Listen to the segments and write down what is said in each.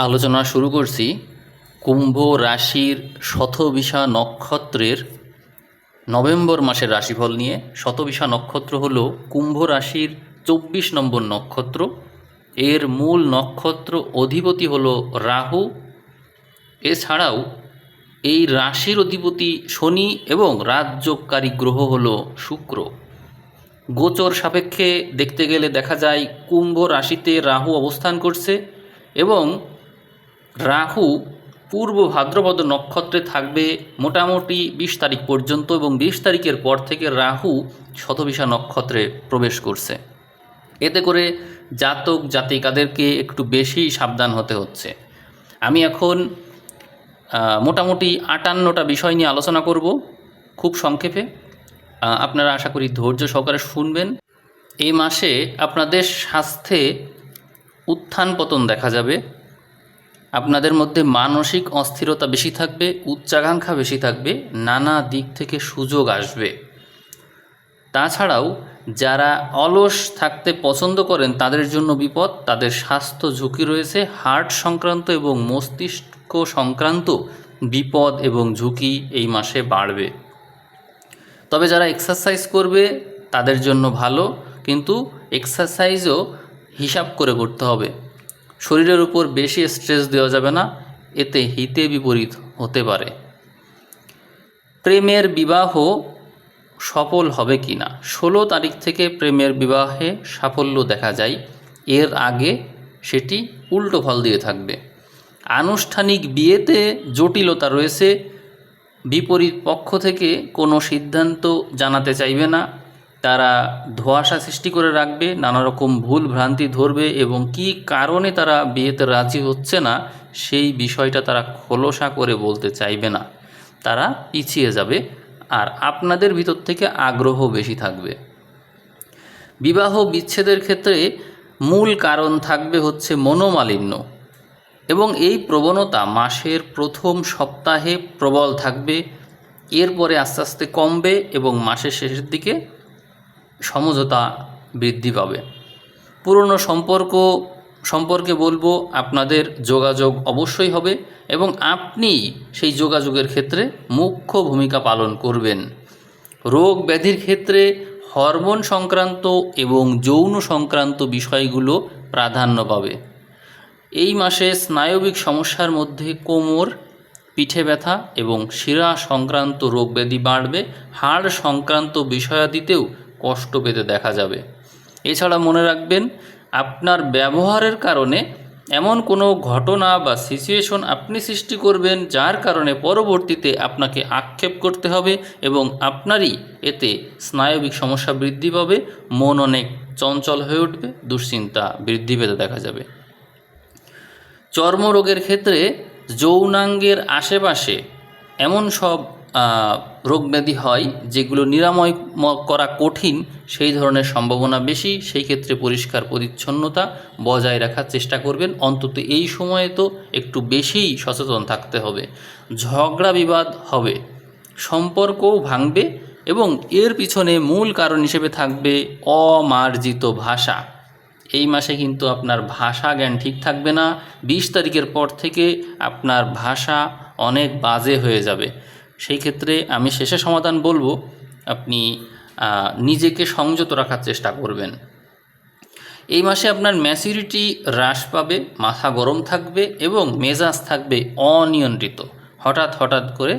আলোচনা শুরু করছি কুম্ভ রাশির শতবিশা নক্ষত্রের নভেম্বর মাসের রাশিফল নিয়ে। শতবিশা নক্ষত্র হল কুম্ভ রাশির চব্বিশ নম্বর নক্ষত্র। এর মূল নক্ষত্র অধিপতি হল রাহু। এছাড়াও এই রাশির অধিপতি শনি এবং রাজযোগকারী গ্রহ হল শুক্র। গোচর সাপেক্ষে দেখতে গেলে দেখা যায় কুম্ভ রাশিতে রাহু অবস্থান করছে এবং রাহু পূর্ব ভাদ্রপদ নক্ষত্রে থাকবে মোটামুটি বিশ তারিখ পর্যন্ত এবং বিশ তারিখের পর থেকে রাহু শতবিশা নক্ষত্রে প্রবেশ করছে। এতে করে জাতক জাতিকাদেরকে একটু বেশি সাবধান হতে হচ্ছে। আমি এখন মোটামুটি আটান্নটা বিষয় নিয়ে আলোচনা করব খুব সংক্ষেপে। আপনারা আশা করি ধৈর্য সহকারে শুনবেন। এই মাসে আপনাদের স্বাস্থ্যে উত্থান পতন দেখা যাবে। আপনাদের মধ্যে মানসিক অস্থিরতা বেশি থাকবে, উচ্চাকাঙ্ক্ষা বেশি থাকবে, নানা দিক থেকে সুযোগ আসবে। তাছাড়াও যারা অলস থাকতে পছন্দ করেন, তাদের জন্য বিপদ, তাদের স্বাস্থ্য ঝুঁকি রয়েছে, হার্ট সংক্রান্ত এবং মস্তিষ্ক সংক্রান্ত বিপদ এবং ঝুঁকি এই মাসে বাড়বে। তবে যারা এক্সারসাইজ করবে, তাদের জন্য ভালো, কিন্তু এক্সারসাইজও হিসাব করে করতে হবে। শরীরের উপর বেশি স্ট্রেস দেওয়া যাবে না, এতে হিতে বিপরীত হতে পারে। প্রেমের বিবাহ সফল হবে কি না ষোলো তারিখ থেকে প্রেমের বিবাহে সাফল্য দেখা যায়। এর আগে সেটি উল্টো ফল দিয়ে থাকবে। আনুষ্ঠানিক বিয়েতে জটিলতা রয়েছে। বিপরীত পক্ষ থেকে কোনো সিদ্ধান্ত জানাতে চাইবে না। তারা ধোঁয়াশা সৃষ্টি করে রাখবে, নানা রকম ভুল ভ্রান্তি ধরবে এবং কী কারণে তারা বিয়েতে রাজি হচ্ছে না, সেই বিষয়টা তারা খোলসা করে বলতে চাইবে না। তারা পিছিয়ে যাবে আর আপনাদের ভিতর থেকে আগ্রহ বেশি থাকবে। বিবাহ বিচ্ছেদের ক্ষেত্রে মূল কারণ থাকবে হচ্ছে মনোমালিন্য এবং এই প্রবণতা মাসের প্রথম সপ্তাহে প্রবল থাকবে, এরপরে আস্তে আস্তে কমবে এবং মাসের শেষের দিকে সমঝোতা বৃদ্ধি পাবে। পুরনো সম্পর্ক সম্পর্কে বলব, আপনাদের যোগাযোগ অবশ্যই হবে এবং আপনি সেই যোগাযোগের ক্ষেত্রে মুখ্য ভূমিকা পালন করবেন। রোগ ব্যাধির ক্ষেত্রে হরমোন সংক্রান্ত এবং যৌন সংক্রান্ত বিষয়গুলো প্রাধান্য পাবে। এই মাসে স্নায়বিক সমস্যার মধ্যে কোমর, পিঠে ব্যথা এবং শিরা সংক্রান্ত রোগ ব্যাধি বাড়বে। হাড় সংক্রান্ত বিষয়াদিতেও কষ্ট পেতে দেখা যাবে। এছাড়া মনে রাখবেন, আপনার ব্যবহারের কারণে এমন কোনো ঘটনা বা সিচুয়েশন আপনি সৃষ্টি করবেন, যার কারণে পরবর্তীতে আপনাকে আক্ষেপ করতে হবে এবং আপনারই এতে স্নায়বিক সমস্যা বৃদ্ধি পাবে, মন অনেক চঞ্চল হয়ে উঠবে, দুশ্চিন্তা বৃদ্ধি পেতে দেখা যাবে। চর্মরোগের ক্ষেত্রে যৌনাঙ্গের আশেপাশে এমন সব আহ, রোগব্যাধি হয় যেগুলো নিরাময় করা কঠিন সেই ধরনের সম্ভাবনা বেশি। সেই ক্ষেত্রে পরিষ্কার পরিচ্ছন্নতা বজায় রাখার চেষ্টা করবেন। অন্তত এই সময়ে তো একটু বেশিই সচেতন থাকতে হবে। ঝগড়া বিবাদ হবে সম্পর্কও ভাঙবে এবং এর পিছনে মূল কারণ হিসেবে থাকবে অমার্জিত ভাষা। এই মাসে কিন্তু আপনার ভাষা জ্ঞান ঠিক থাকবে না। বিশ তারিখের পর থেকে আপনার ভাষা অনেক বাজে হয়ে যাবে। সেই ক্ষেত্রে আমি শেষে সমাধান বলব, আপনি নিজেকে সংযত রাখার চেষ্টা করবেন। এই মাসে আপনার ম্যাচুরিটি হ্রাস পাবে, মাথা গরম থাকবে এবং মেজাজ থাকবে অনিয়ন্ত্রিত। হঠাৎ হঠাৎ করে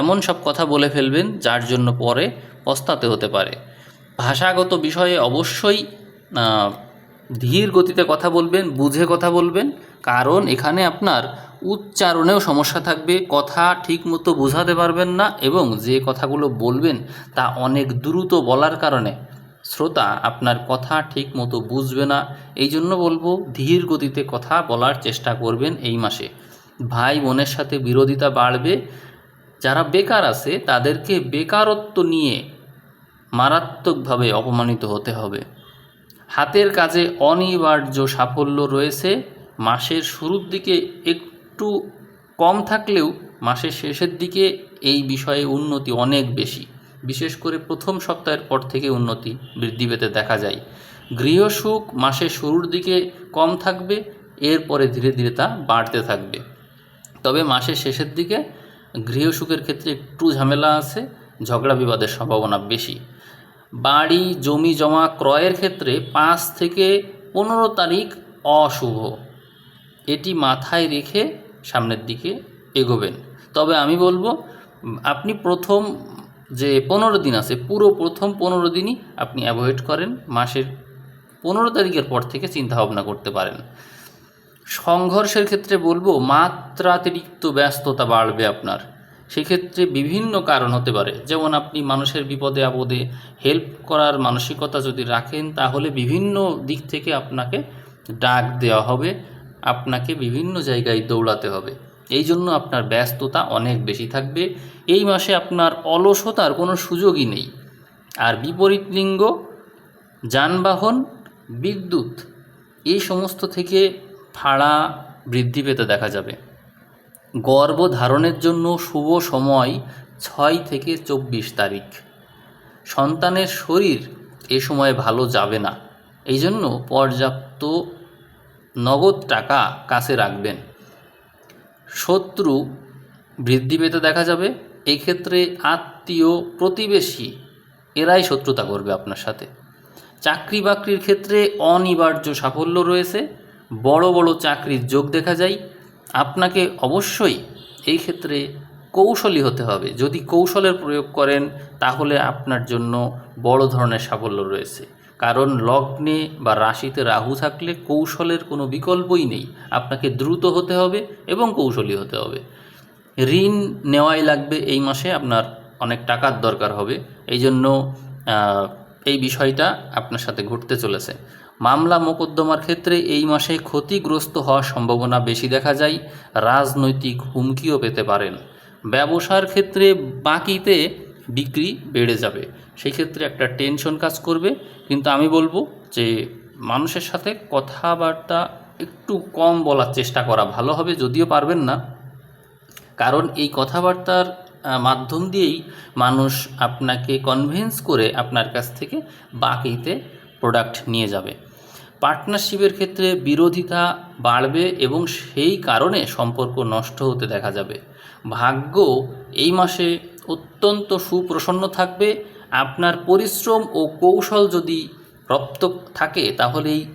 এমন সব কথা বলে ফেলবেন যার জন্য পরে পস্তাতে হতে পারে। ভাষাগত বিষয়ে অবশ্যই ধীর গতিতে কথা বলবেন, বুঝে কথা বলবেন। কারণ এখানে আপনার উচ্চারণেও সমস্যা থাকবে, কথা ঠিকমতো বোঝাতে পারবেন না এবং যে কথাগুলো বলবেন তা অনেক দ্রুত বলার কারণে শ্রোতা আপনার কথা ঠিক মতো বুঝবে না। এই জন্য বলব, ধীর গতিতে কথা বলার চেষ্টা করবেন এই মাসে। ভাই বোনের সাথে বিরোধিতা বাড়বে। যারা বেকার আছে, তাদেরকে বেকারত্ব নিয়ে মারাত্মকভাবে অপমানিত হতে হবে। হাতের কাজে অনিবার্য সাফল্য রয়েছে। মাসের শুরুর দিকে একটু কম থাকলেও মাসের শেষের দিকে এই বিষয়ে উন্নতি অনেক বেশি। বিশেষ করে প্রথম সপ্তাহের পর থেকে উন্নতি বৃদ্ধি পেতে দেখা যায়। গৃহসুখ মাসের শুরুর দিকে কম থাকবে, এরপরে ধীরে ধীরে তা বাড়তে থাকবে। তবে মাসের শেষের দিকে গৃহসুখের ক্ষেত্রে একটু ঝামেলা আছে, ঝগড়া বিবাদের সম্ভাবনা বেশি। বাড়ি, জমি জমা ক্রয়ের ক্ষেত্রে পাঁচ থেকে পনেরো তারিখ অশুভ। এটি মাথায় রেখে সামনের দিকে এগোবেন। তবে আমি বলব, আপনি প্রথম যে পনেরো দিন আছে, পুরো প্রথম পনেরো দিনই আপনি অ্যাভয়েড করেন, মাসের পনেরো তারিখের পর থেকে চিন্তা ভাবনা করতে পারেন। সংঘর্ষের ক্ষেত্রে বলব, মাত্রাতিরিক্ত ব্যস্ততা বাড়বে আপনার। সেক্ষেত্রে বিভিন্ন কারণ হতে পারে। যেমন আপনি মানুষের বিপদে, আপদে হেল্প করার মানসিকতা যদি রাখেন, তাহলে বিভিন্ন দিক থেকে আপনাকে ডাক দেওয়া হবে। আপনাকে বিভিন্ন জায়গায় দৌড়াতে হবে। এই জন্য আপনার ব্যস্ততা অনেক বেশি থাকবে। এই মাসে আপনার অলসতার কোনো সুযোগই নেই। আর বিপরীত লিঙ্গ, যানবাহন, বিদ্যুৎ, এই সমস্ত থেকে ভাড়া বৃদ্ধি পেতে দেখা যাবে। গর্ভ ধারণের জন্য শুভ সময় ছয় থেকে চব্বিশ তারিখ। সন্তানের শরীর এ সময় ভালো যাবে না। এই জন্য পর্যাপ্ত নগদ টাকা কাছে রাখবেন। শত্রু বৃদ্ধি পেতে দেখা যাবে। এই ক্ষেত্রে আত্মীয়, প্রতিবেশী, এরাই শত্রুতা করবে আপনার সাথে। চাকরি বাকরির ক্ষেত্রে অনিবার্য সাফল্য রয়েছে। বড় বড় চাকরির যোগ দেখা যায়। আপনাকে অবশ্যই এই ক্ষেত্রে কৌশলী হতে হবে। যদি কৌশলের প্রয়োগ করেন, তাহলে আপনার জন্য বড় ধরনের সাফল্য রয়েছে। কারণ লগ্নে বা রাশিতে রাহু থাকলে কৌশলের কোনো বিকল্পই নেই। আপনাকে দ্রুত হতে হবে এবং কৌশলী হতে হবে। ঋণ নেওয়াই লাগবে এই মাসে, আপনার অনেক টাকার দরকার হবে। এই জন্য এই বিষয়টা আপনার সাথে ঘটতে চলেছে। মামলা মোকদ্দমার ক্ষেত্রে এই মাসে ক্ষতিগ্রস্ত হওয়ার সম্ভাবনা বেশি দেখা যায়। রাজনৈতিক হুমকিও পেতে পারেন। ব্যবসার ক্ষেত্রে বাকিতে বিক্রি বেড়ে যাবে। সেই ক্ষেত্রে একটা টেনশন কাজ করবে। কিন্তু আমি বলব যে, মানুষের সাথে কথাবার্তা একটু কম বলার চেষ্টা করা ভালো হবে যদিও পারবেন না। কারণ এই কথাবার্তার মাধ্যম দিয়েই মানুষ আপনাকে কনভিন্স করে আপনার কাছ থেকে বাকিতে প্রোডাক্ট নিয়ে যাবে। পার্টনারশিপের ক্ষেত্রে বিরোধিতা বাড়বে এবং সেই কারণে সম্পর্ক নষ্ট হতে দেখা যাবে। ভাগ্য এই মাসে অত্যন্ত সুপ্রসন্ন থাকবে আপনার পরিশ্রম ও কৌশল যদি রপ্ত থাকে, তাহলে এই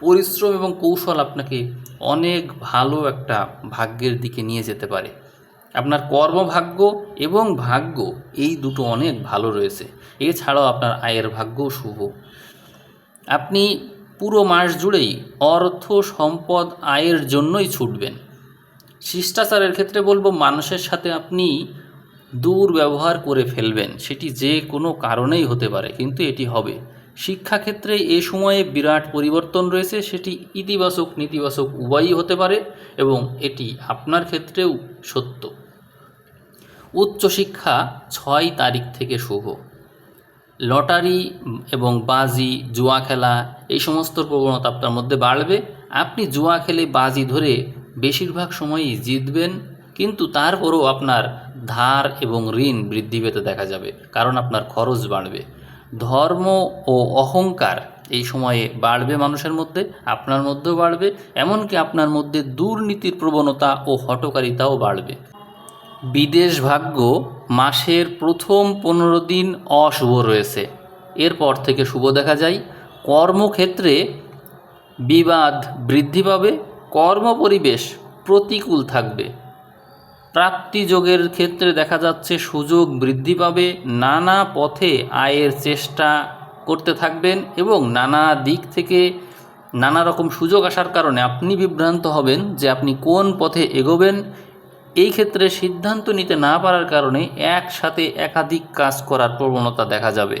পরিশ্রম এবং কৌশল আপনাকে অনেক ভালো একটা ভাগ্যের দিকে নিয়ে যেতে পারে। আপনার কর্মভাগ্য এবং ভাগ্য, এই দুটো অনেক ভালো রয়েছে। এছাড়াও আপনার আয়ের ভাগ্যও শুভ। আপনি পুরো মাস জুড়েই অর্থ, সম্পদ, আয়ের জন্যই ছুটবেন। শিষ্টাচারের ক্ষেত্রে বলব, মানুষের সাথে আপনি দুর্ব্যবহার করে ফেলবেন। সেটি যে কোনো কারণেই হতে পারে, কিন্তু এটি হবে। শিক্ষাক্ষেত্রে এ সময়ে বিরাট পরিবর্তন রয়েছে। সেটি ইতিবাচক, নেতিবাচক উভয়ই হতে পারে এবং এটি আপনার ক্ষেত্রেও সত্য। উচ্চশিক্ষা ছয় তারিখ থেকে শুভ। লটারি এবং বাজি, জুয়া খেলা, এই সমস্ত প্রবণতা আপনার মধ্যে বাড়বে। আপনি জুয়া খেলে বাজি ধরে বেশিরভাগ সময়ই জিতবেন, কিন্তু তারপরও আপনার ধার এবং ঋণ বৃদ্ধি পেতে দেখা যাবে, কারণ আপনার খরচ বাড়বে। ধর্ম ও অহংকার এই সময়ে বাড়বে মানুষের মধ্যে, আপনার মধ্যেও বাড়বে, এমনকি আপনার মধ্যে দুর্নীতির প্রবণতা ও হটকারিতাও বাড়বে। বিদেশ ভাগ্য মাসের প্রথম পনেরো দিন অশুভ রয়েছে। এরপর থেকে শুভ দেখা যায়। কর্মক্ষেত্রে বিবাদ বৃদ্ধি পাবে, কর্মপরিবেশ প্রতিকূল থাকবে। প্রাপ্তিযোগের ক্ষেত্রে দেখা যাচ্ছে সুযোগ বৃদ্ধি পাবে, নানা পথে আয়ের চেষ্টা করতে থাকবেন এবং নানা দিক থেকে নানা রকম সুযোগ আসার কারণে আপনি বিভ্রান্ত হবেন যে আপনি কোন পথে এগোবেন। এই ক্ষেত্রে সিদ্ধান্ত নিতে না পারার কারণে একসাথে একাধিক কাজ করার প্রবণতা দেখা যাবে।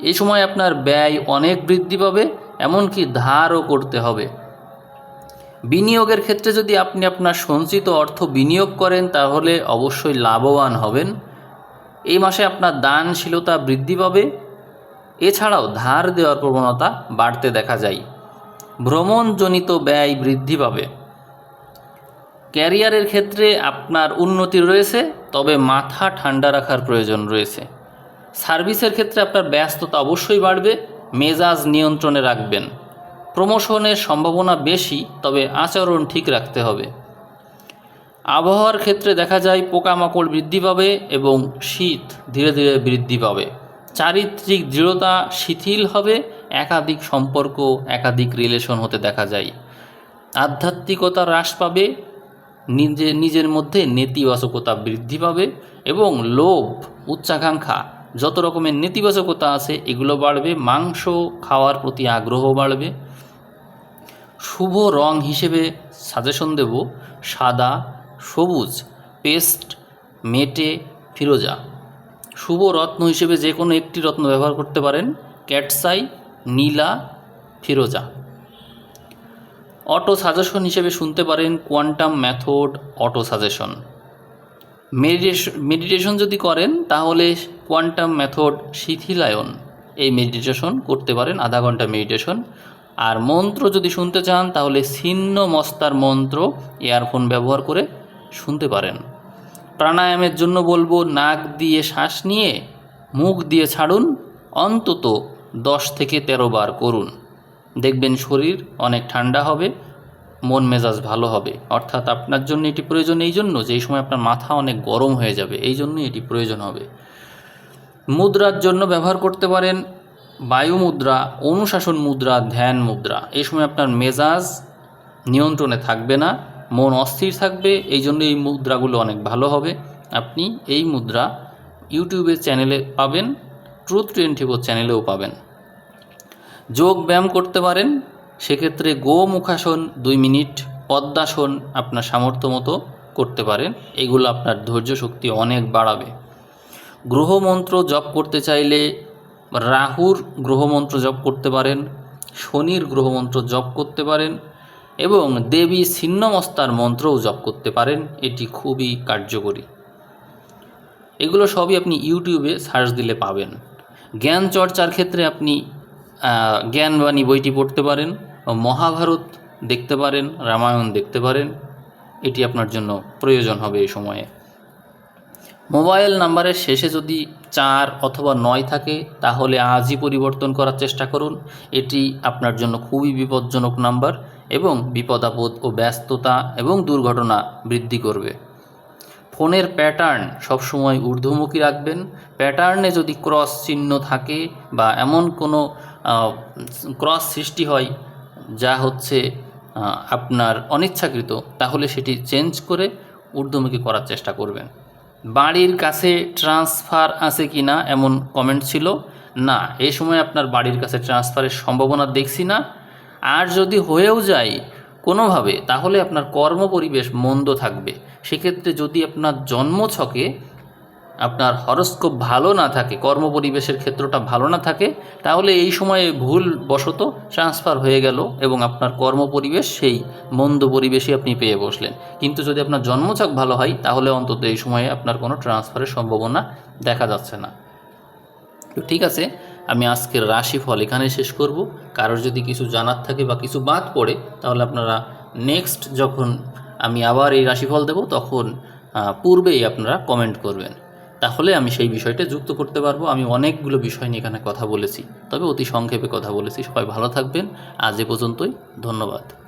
এই সময় আপনার ব্যয় অনেক বৃদ্ধি পাবে, এমনকি ধারও করতে হবে। বিনিয়োগের ক্ষেত্রে যদি আপনি আপনার সঞ্চিত অর্থ বিনিয়োগ করেন, তাহলে অবশ্যই লাভবান হবেন। এই মাসে আপনার দানশীলতা বৃদ্ধি পাবে। এছাড়াও ধার দেওয়ার প্রবণতা বাড়তে দেখা যায়। ভ্রমণজনিত ব্যয় বৃদ্ধি পাবে। ক্যারিয়ারের ক্ষেত্রে আপনার উন্নতি রয়েছে, তবে মাথা ঠান্ডা রাখার প্রয়োজন রয়েছে। সার্ভিসের ক্ষেত্রে আপনার ব্যস্ততা অবশ্যই বাড়বে, মেজাজ নিয়ন্ত্রণে রাখবেন। প্রমোশনের সম্ভাবনা বেশি, তবে আচরণ ঠিক রাখতে হবে। আবহাওয়ার ক্ষেত্রে দেখা যায় পোকামাকড় বৃদ্ধি পাবে এবং শীত ধীরে ধীরে বৃদ্ধি পাবে। চারিত্রিক দৃঢ়তা শিথিল হবে, একাধিক সম্পর্ক, একাধিক রিলেশন হতে দেখা যায়। আধ্যাত্মিকতা হ্রাস পাবে, নিজে, নিজের মধ্যে নেতিবাচকতা বৃদ্ধি পাবে এবং লোভ, উচ্চাকাঙ্ক্ষা, যত রকমের নেতিবাচকতা আছে, এগুলো বাড়বে। মাংস খাওয়ার প্রতি আগ্রহ বাড়বে। শুভ রং হিসেবে সাজেশন দেব সাদা, সবুজ, পেস্ট, মেটে, ফিরোজা। শুভ রত্ন হিসেবে যে কোনো একটি রত্ন ব্যবহার করতে পারেন, ক্যাটসাই, নীলা, ফিরোজা। অটো সাজেশন হিসেবে শুনতে পারেন quantum method auto suggestion. Meditation meditation যদি করেন, তাহলে কোয়ান্টাম মেথড শিথিলায়ন। এই মেডিটেশন করতে পারেন আধা ঘণ্টা মেডিটেশন। আর মন্ত্র যদি শুনতে চান, তাহলে ছিন্ন মস্তার মন্ত্র ইয়ারফোন ব্যবহার করে শুনতে পারেন। প্রাণায়ামের জন্য বলব, নাক দিয়ে শ্বাস নিয়ে মুখ দিয়ে ছাড়ুন, অন্তত দশ থেকে তেরো বার করুন। দেখবেন শরীর অনেক ঠান্ডা হবে, মন মেজাজ ভালো হবে। অর্থাৎ আপনার জন্য এটি প্রয়োজন এই জন্য যে এই সময় আপনার মাথা অনেক গরম হয়ে যাবে, এই জন্যই এটি প্রয়োজন হবে। মুদ্রার জন্য ব্যবহার করতে পারেন বায়ু মুদ্রা অনুশাসন মুদ্রা, ধ্যান মুদ্রা। এই সময় আপনার মেজাজ নিয়ন্ত্রণে থাকবে না, মন অস্থির থাকবে, এই জন্য এই মুদ্রাগুলো অনেক ভালো হবে। আপনি এই মুদ্রা ইউটিউবের চ্যানেলে পাবেন ট্রুথ টোয়েন্টি ফোর চ্যানেলেও পাবেন। যোগ ব্যায়াম করতে পারেন, সেক্ষেত্রে গোমুখাসন দুই মিনিট, পদ্মাসন আপনার সামর্থ্য মতো করতে পারেন, এগুলো আপনার ধৈর্য শক্তি অনেক বাড়াবে। গ্রহমন্ত্র জপ করতে চাইলে রাহুর গ্রহমন্ত্র জপ করতে পারেন, শনির গ্রহমন্ত্র জপ করতে পারেন এবং দেবী ছিন্নমস্তার মন্ত্রও জপ করতে পারেন, এটি খুবই কার্যকরী। এগুলো সবই আপনি ইউটিউবে সার্চ দিলে পাবেন। জ্ঞান চর্চার ক্ষেত্রে আপনি জ্ঞানবাণী বইটি পড়তে পারেন, মহাভারত দেখতে পারেন, রামায়ণ দেখতে পারেন, এটি আপনার জন্য প্রয়োজন হবে এই সময়ে। মোবাইল নাম্বারের শেষে যদি চার অথবা নয় থাকে, তাহলে আজই পরিবর্তন করার চেষ্টা করুন। এটি আপনার জন্য খুবই বিপজ্জনক নাম্বার এবং বিপদ আপদ ও ব্যস্ততা এবং দুর্ঘটনা বৃদ্ধি করবে। ফোনের প্যাটার্ন সবসময় ঊর্ধ্বমুখী রাখবেন। প্যাটার্নে যদি ক্রস চিহ্ন থাকে বা এমন কোনো ক্রস সৃষ্টি হয়, যা হচ্ছে আপনার অনিচ্ছাকৃত, তাহলে সেটি চেঞ্জ করে ঊর্ধ্বমুখী করার চেষ্টা করবেন। বাড়ির কাছে ট্রান্সফার আছে কি না এমন কমেন্ট ছিল। না এই সময় আপনার বাড়ির কাছে ট্রান্সফারের সম্ভাবনা দেখছি না। আর যদি হয়েও যায় কোনোভাবে, তাহলে আপনার কর্ম পরিবেশ মন্দ থাকবে। সেক্ষেত্রে যদি আপনার জন্মছকে আপনার হরস্কোপ ভালো না থাকে কর্ম পরিবেশের ক্ষেত্রটা ভালো না থাকে, তাহলে এই সময়ে ভুল বশত ট্রান্সফার হয়ে গেল এবং আপনার কর্ম পরিবেশ সেই মন্দ পরিবেশই আপনি পেয়ে বসলেন। কিন্তু যদি আপনার জন্মছক ভালো হয়, তাহলে অন্তত এই সময়ে আপনার কোনো ট্রান্সফারের সম্ভাবনা দেখা যাচ্ছে না। তো ঠিক আছে, আমি আজকের রাশিফল এখানে শেষ করব। কারোর যদি কিছু জানার থাকে বা কিছু বাদ পড়ে, তাহলে আপনারা নেক্সট যখন আমি আবার এই রাশিফল দেব, তখন পূর্বেই আপনারা কমেন্ট করবেন। তাহলে আমি সেই বিষয়টা যুক্ত করতে পারব। আমি অনেকগুলো বিষয় নিয়ে এখানে কথা বলেছি। তবে অতি সংক্ষেপে কথা বলেছি। সবাই ভালো থাকবেন। আজ এ পর্যন্তই। ধন্যবাদ।